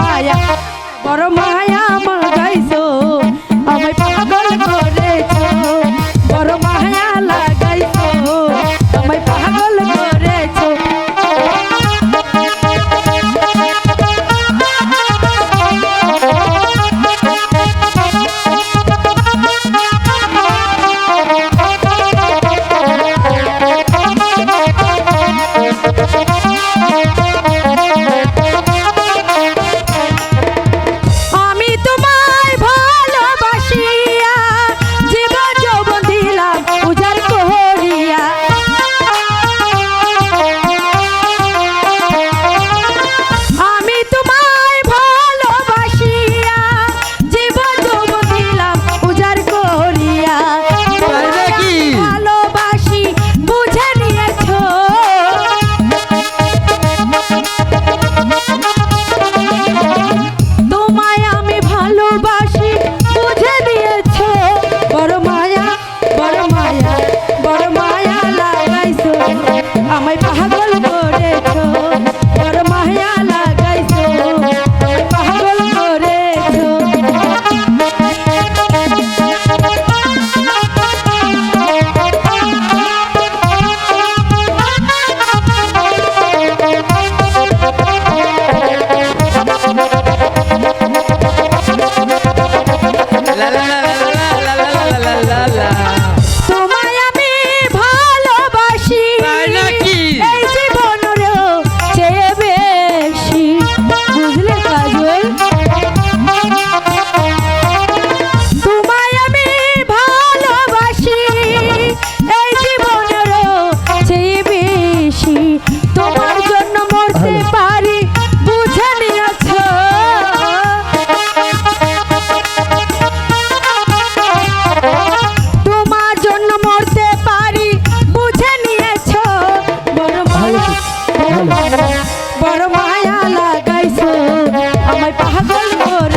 মায়া বড় মায়া আমার গাইছো। তোমার জন্য মরতে পারি বুঝে নিয়েছ? তোমার জন্য মরতে পারি বুঝে নিয়েছ? বড় মায়া বড় মায়া লাগাইছ। আমায় পাহাড়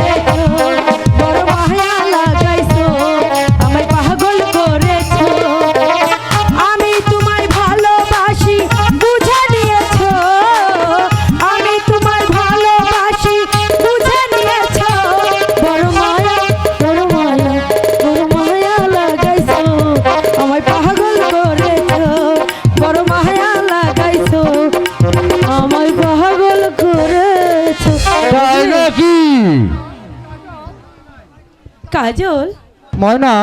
কাজল? ময়না?